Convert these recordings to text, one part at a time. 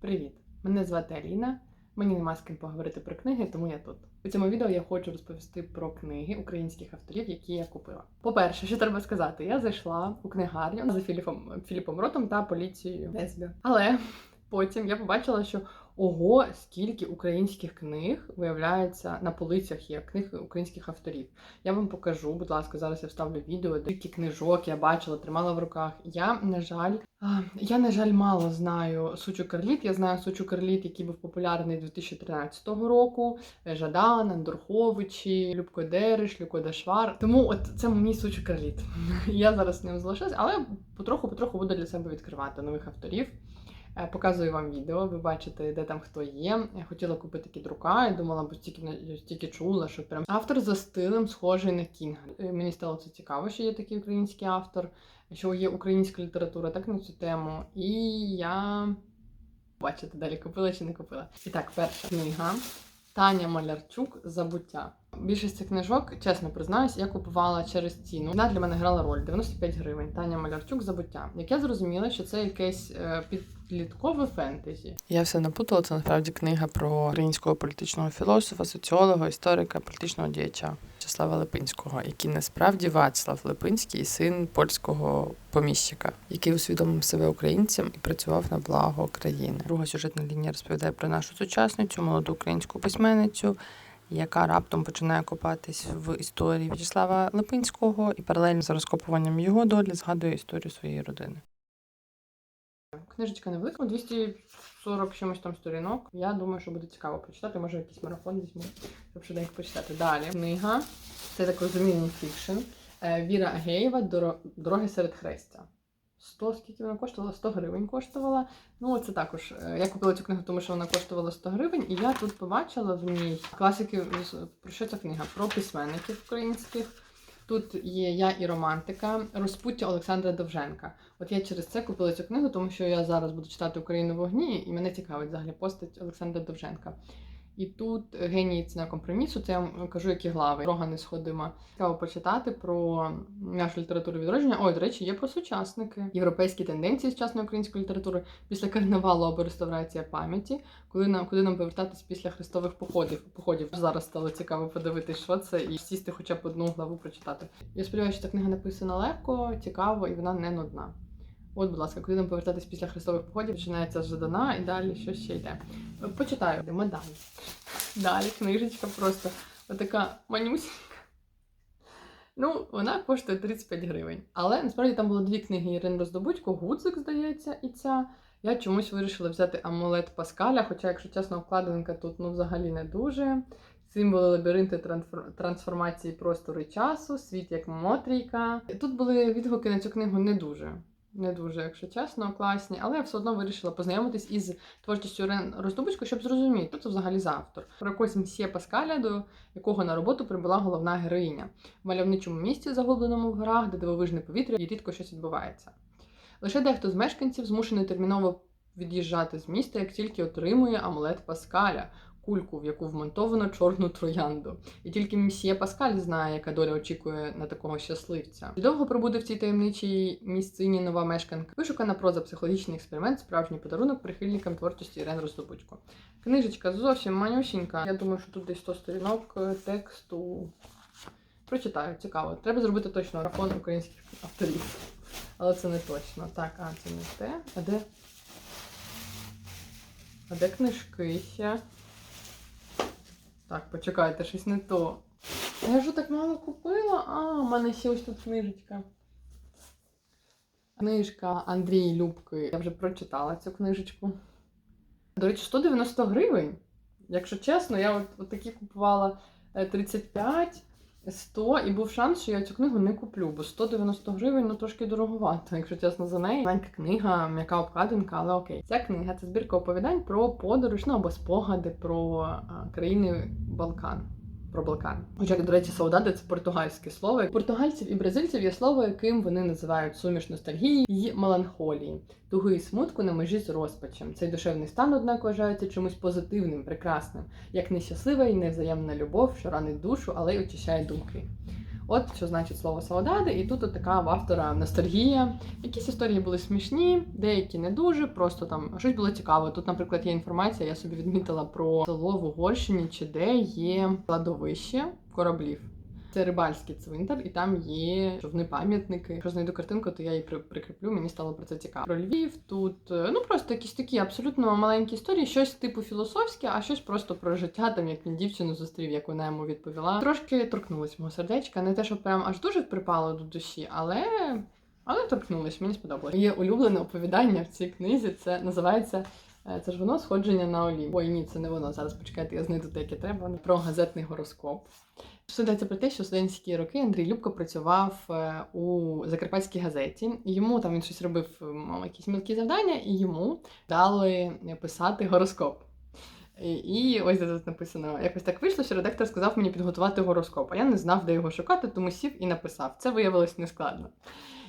Привіт! Мене звати Аліна. Мені нема з ким поговорити про книги, тому я тут. У цьому відео я хочу розповісти про книги українських авторів, які я купила. По-перше, що треба сказати, я зайшла у книгарню за Філіпом Філіпом Ротом та поліцією Лесбі. Але потім я побачила, що ого, скільки українських книг виявляється на полицях є книг українських авторів. Я вам покажу, будь ласка, зараз я вставлю відео, скільки книжок я бачила, тримала в руках. Я, на жаль, я, на жаль, мало знаю Сучу Карліт. Я знаю Сучу Карліт, який був популярний 2013 року. Жадан, Андорховичі, Любко Дереш, Люко Дашвар. Тому от це мій Сучу Карліт. Я зараз з ним залишилась, але потроху-потроху буду для себе відкривати нових авторів. Е, Показую вам відео, ви бачите, де там хто є. Я хотіла купити кідрука, я думала, бо стільки, стільки чула, що прям автор за стилем схожий на Кінга. Мені стало це цікаво, що є такий український автор, що є українська література, так на цю тему. І я бачите, далі купила чи не купила. І так, перша книга Таня Малярчук Забуття. Більшість цих книжок, чесно признаюсь, я купувала через ціну. Вона для мене грала роль 95 гривень. Таня Малярчук Забуття. Як я зрозуміла, що це якесь е, підліткове фентезі. Я все напутала, це насправді книга про українського політичного філософа, соціолога, історика, політичного діяча В'ячеслава Липинського, який насправді Вацлав Липинський, син польського поміщика, який усвідомив себе українцем і працював на благо країни. Друга сюжетна лінія розповідає про нашу сучасницю, молоду українську письменницю. Яка раптом починає копатись в історії В'ячеслава Липинського і паралельно за розкопуванням його долі згадує історію своєї родини. Книжечка невелика, 240 чимось там сторінок. Я думаю, що буде цікаво почитати. Може, якийсь марафон візьму, щоб швиденько почитати. Далі книга. Це так розумію, фікшн. Е, Віра Агеєва Дороги серед хрестя. 100, скільки вона коштувала? 100 гривень коштувала. Ну, це також. е, Я купила цю книгу, тому що вона коштувала 100 гривень, і я тут побачила в ній класики. Про що ця книга? Про письменників українських. Тут є я і романтика, розпуття Олександра Довженка. От я через це купила цю книгу, тому що я зараз буду читати Україну в вогні, і мене цікавить взагалі постать Олександра Довженка. І тут геній ціна компромісу, це я кажу, які глави. Дорога несходима. Цікаво почитати про нашу літературу відродження. Ой, до речі, є про сучасники, європейські тенденції сучасної української літератури після карнавалу або реставрація пам'яті, коли нам куди нам повертатись після хрестових походів. Походів зараз стало цікаво подивитись, що це, і сісти хоча б одну главу прочитати. Я сподіваюся, що ця книга написана легко, цікаво і вона не нудна. От, будь ласка, куди нам повертатись після хрестових походів, починається з Жадана і далі що ще йде. Почитаю, йдемо далі. Далі книжечка просто отака манюсінька. Ну, вона коштує 35 гривень. Але насправді там було дві книги Ірин Роздобудько, Гудзик, здається, і ця. Я чомусь вирішила взяти амулет Паскаля, хоча, якщо чесно, обкладинка тут ну, взагалі не дуже. Символи лабіринти трансформації простору і часу, світ як мотрійка. Тут були відгуки на цю книгу не дуже. Не дуже, якщо чесно, класні, але я все одно вирішила познайомитись із творчістю Рен Роздобудько, щоб зрозуміти, хто це взагалі за автор. Про якогось мсьє Паскаля, до якого на роботу прибула головна героїня в мальовничому місті, загубленому в горах, де дивовижне повітря і рідко щось відбувається. Лише дехто з мешканців змушений терміново від'їжджати з міста, як тільки отримує амулет Паскаля, кульку, в яку вмонтовано чорну троянду. І тільки мсьє Паскаль знає, яка доля очікує на такого щасливця. Довго пробуде в цій таємничій місцині нова мешканка? Вишукана проза психологічний експеримент, справжній подарунок прихильникам творчості Ірен Роздобудько. Книжечка зовсім манюсінька. Я думаю, що тут десь 100 сторінок е, тексту. Прочитаю, цікаво. Треба зробити точно марафон українських авторів. Але це не точно. Так, а це не те. А де? А де книжки? Так, почекайте, щось не то. Я вже так мало купила. А, у мене ще ось тут книжечка. Книжка Андрій Любки. Я вже прочитала цю книжечку. До речі, 190 гривень. Якщо чесно, я от, от такі купувала е, 35, 100, і був шанс, що я цю книгу не куплю, бо 190 гривень ну трошки дороговато, якщо чесно, за неї. Маленька книга, м'яка обкладинка, але окей. Ця книга це збірка оповідань про подорож, ну або спогади про країни Балкан. Про Балкан. Хоча, до речі, солдати це португальське слово. Португальців і бразильців є слово, яким вони називають суміш ностальгії і меланхолії, туги і смутку на межі з розпачем. Цей душевний стан, однак, вважається чимось позитивним, прекрасним, як нещаслива і невзаємна любов, що ранить душу, але й очищає думки. От що значить слово Саудади, і тут от така в автора ностальгія. Якісь історії були смішні, деякі не дуже, просто там щось було цікаве. Тут, наприклад, є інформація, я собі відмітила про село в Угорщині, чи де є кладовище кораблів. Це рибальський цвинтар, і там є човни пам'ятники. Якщо знайду картинку, то я її прикріплю. Мені стало про це цікаво. Про Львів тут е, ну просто якісь такі абсолютно маленькі історії, щось типу філософське, а щось просто про життя, там як він дівчину зустрів, як вона йому відповіла. Трошки торкнулось мого сердечка. Не те, що прям аж дуже припало до душі, але. Але торкнулось, мені сподобалось. Є улюблене оповідання в цій книзі. Це називається це ж воно сходження на олів. Ой, ні, це не воно. Зараз почекайте, я знайду те, яке треба. Про газетний гороскоп. Що йдеться про те, що студентські роки Андрій Любко працював е, у Закарпатській газеті. Йому там він щось робив, е, мав якісь мілкі завдання, і йому дали писати гороскоп. І, ось де тут написано: якось так вийшло, що редактор сказав мені підготувати гороскоп. А я не знав, де його шукати, тому сів і написав. Це виявилось нескладно.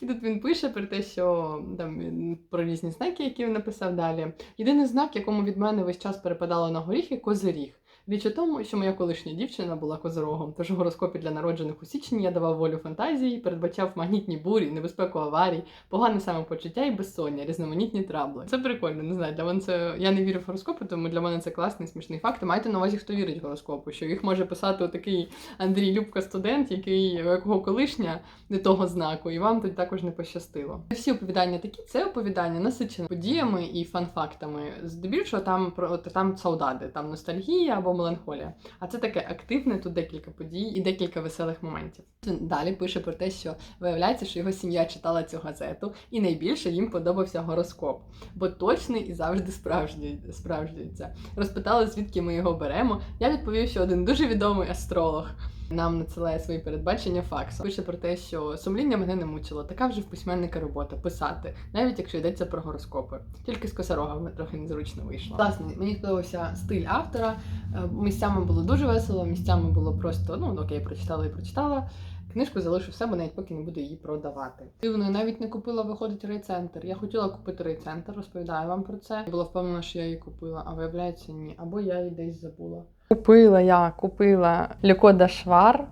І тут він пише про те, що там про різні знаки, які він написав далі. Єдиний знак, якому від мене весь час перепадало на горіхи, козиріг. Річ у тому, що моя колишня дівчина була козирогом, тож у гороскопі для народжених у січні я давав волю фантазії, передбачав магнітні бурі, небезпеку аварій, погане самопочуття і безсоння, різноманітні трабли. Це прикольно, не знаю. Для мене це я не вірю в гороскопи, тому для мене це класний смішний факт. Майте на увазі, хто вірить в гороскопу, що їх може писати отакий Андрій Любка студент, який якого колишня не того знаку, і вам тут також не пощастило. Всі оповідання такі, це оповідання насичене подіями і фан-фактами. Здебільшого там про там саудади, там ностальгія або меланхолія. А це таке активне, тут декілька подій і декілька веселих моментів. Далі пише про те, що виявляється, що його сім'я читала цю газету, і найбільше їм подобався гороскоп, бо точний і завжди справжній справжнюється. Розпитали, звідки ми його беремо. Я відповів, що один дуже відомий астролог нам надсилає свої передбачення факсом. Пише про те, що сумління мене не мучило. Така вже в письменника робота писати, навіть якщо йдеться про гороскопи. Тільки з косорогами трохи незручно вийшло. Класний, мені сподобався стиль автора. Е, Місцями було дуже весело, місцями було просто ну окей, прочитала і прочитала. Книжку залишу в себе, навіть поки не буду її продавати. Дивно, я навіть не купила виходить райцентр. Я хотіла купити райцентр, розповідаю вам про це. Була впевнена, що я її купила, а виявляється, ні. Або я її десь забула. Купила я, купила Лікода Швар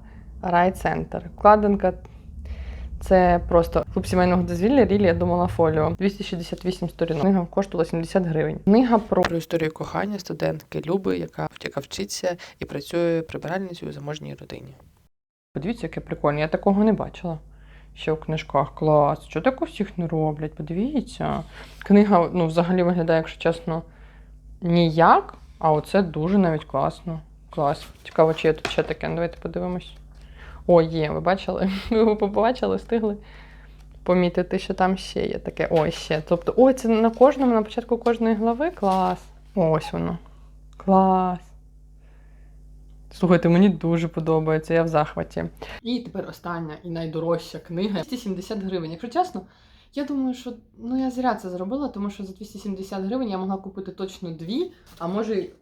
райцентр. Вкладинка це просто клуб сімейного дозвілля Рілі, я думала фоліо. 268 сторінок. Книга коштувала 70 гривень. Книга про історію кохання студентки Люби, яка яка вчиться і працює прибиральницею у заможній родині. Подивіться, яке прикольне. Я такого не бачила. Ще в книжках клас. Що так у всіх не роблять? Подивіться. Книга, ну, взагалі виглядає, якщо чесно, ніяк, а оце дуже навіть класно. Клас. Цікаво, чи є тут ще таке. Ну, Давайте подивимось. О, є, ви бачили? Ви його побачили, встигли помітити, що там ще є таке. Ой, ще. Тобто, ой, це на кожному, на початку кожної глави клас. Ось воно. Клас. Слухайте, мені дуже подобається, я в захваті. І тепер остання і найдорожча книга 270 гривень. Якщо чесно, я думаю, що ну я зря це зробила, тому що за 270 гривень я могла купити точно дві, а може й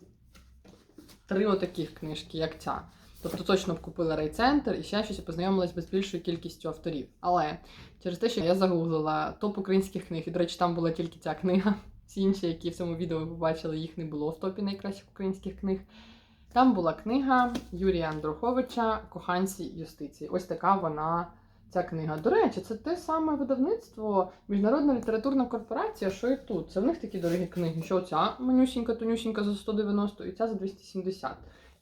три отаких книжки, як ця. Тобто точно б купила райцентр і ще щось і познайомилась би з більшою кількістю авторів. Але через те, що я загуглила топ українських книг, і, до речі, там була тільки ця книга. Всі інші, які в цьому відео ви побачили, їх не було в топі найкращих українських книг. Там була книга Юрія Андруховича Коханці юстиції. Ось така вона, ця книга. До речі, це те саме видавництво Міжнародна літературна корпорація, що і тут. Це в них такі дорогі книги, що ця манюсінька, тонюсінька за 190 і ця за 270.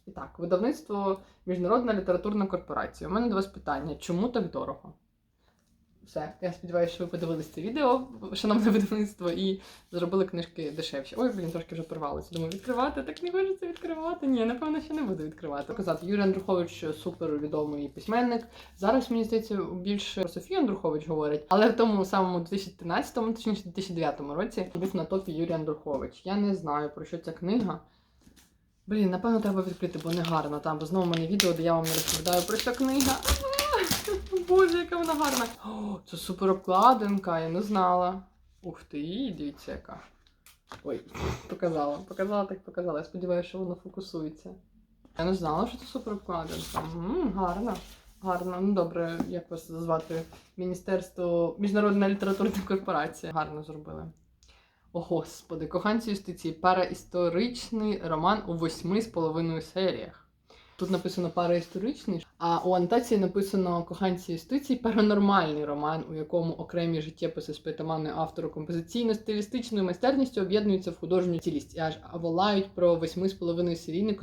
І так, видавництво Міжнародна літературна корпорація. У мене до вас питання: чому так дорого? Все, я сподіваюся, що ви подивились це відео, шановне видавництво, і зробили книжки дешевші. Ой, блін, трошки вже порвалося. Думаю, відкривати, так не хочеться відкривати. Ні, напевно, ще не буду відкривати. Казати, Юрій Андрухович супер відомий письменник. Зараз, мені здається, більше про Софію Андрухович говорять, але в тому самому 2013, точніше 2009 році був на топі Юрій Андрухович. Я не знаю, про що ця книга. Блін, напевно, треба відкрити, бо не гарно там, бо знову мене відео, де я вам не розповідаю про що книга. Боже, яка вона гарна. О, це супер обкладинка, я не знала. Ух ти, дивіться яка. Ой, показала. Показала, так показала. Я сподіваюся, що воно фокусується. Я не знала, що це супер обкладинка. М, гарно. Ну добре, як вас звати? Міністерство Міжнародна літературна корпорація. Гарно зробили. О, господи, коханці юстиції, параісторичний роман у восьми з половиною серіях. Тут написано пара історичний, а у анотації написано коханці юстиції паранормальний роман, у якому окремі життєписи з притаманною автору композиційно-стилістичною майстерністю об'єднуються в художню цілість і аж волають про восьми з половиною серійник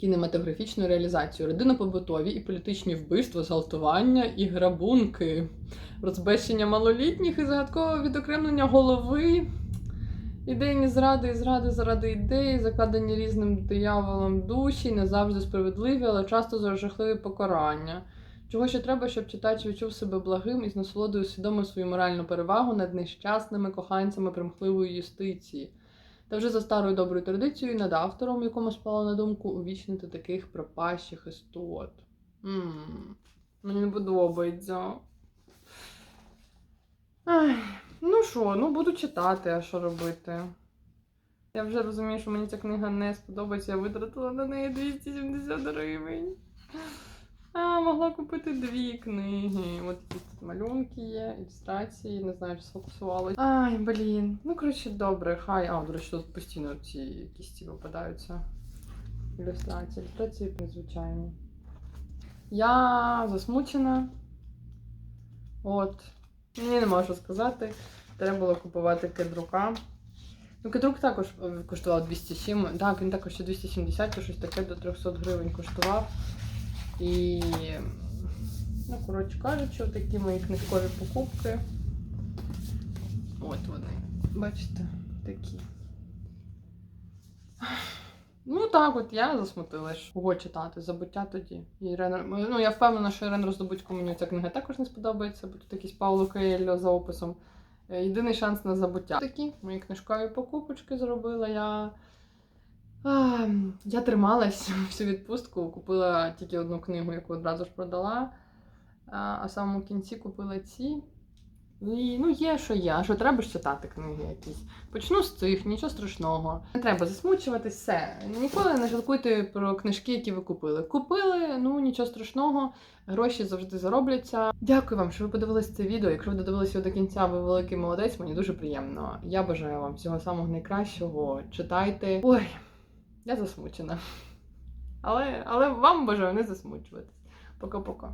кінематографічну реалізацію, родинно-побутові і політичні вбивства, зґвалтування і грабунки, розбещення малолітніх і загадкове відокремлення голови. Ідейні зради і зради заради ідеї, закладені різним дияволом душі, не завжди справедливі, але часто за жахливі покарання. Чого ще треба, щоб читач відчув себе благим і з насолодою усвідомив свою моральну перевагу над нещасними коханцями примхливої юстиції. Та вже за старою доброю традицією над автором, якому спало на думку увічнити таких пропащих істот. М, Мені не подобається. Ай, ну що, ну буду читати, а що робити? Я вже розумію, що мені ця книга не сподобається, я витратила на неї 270 гривень. А, могла купити дві книги. От якісь тут малюнки є, ілюстрації, не знаю, чи сфокусувалась. Ай, блін. Ну, коротше, добре, хай. А, до речі, тут постійно ці якісь ці випадаються. Ілюстрації. Ілюстрації незвичайні. Я засмучена. От. Мені нема що сказати. Треба було купувати кедрука. Ну, кедрук також е, коштував 207. Так, він також ще 270 чи щось таке до 300 гривень коштував. І, ну, коротше кажучи, такі мої книжкові покупки. От вони. Бачите, такі. Ну так, от я засмутилась. Кого читати? Забуття тоді. І Ірена... Ну, я впевнена, що Ірен Роздобудько мені ця книга також не сподобається, бо тут якийсь Пауло Коельо за описом. Е, Єдиний шанс на забуття. Такі мої книжкові покупочки зробила я. А, я трималась всю відпустку, купила тільки одну книгу, яку одразу ж продала. А, а в самому кінці купила ці. І, ну, є, що є, а що треба ж читати книги якісь. Почну з цих, нічого страшного. Не треба засмучуватись, все. Ніколи не жалкуйте про книжки, які ви купили. Купили, ну нічого страшного, гроші завжди заробляться. Дякую вам, що ви подивилися це відео. Якщо ви додивилися до кінця, ви великий молодець, мені дуже приємно. Я бажаю вам всього самого найкращого. Читайте. Ой, я засмучена. Але, але вам бажаю не засмучуватись. Пока-пока.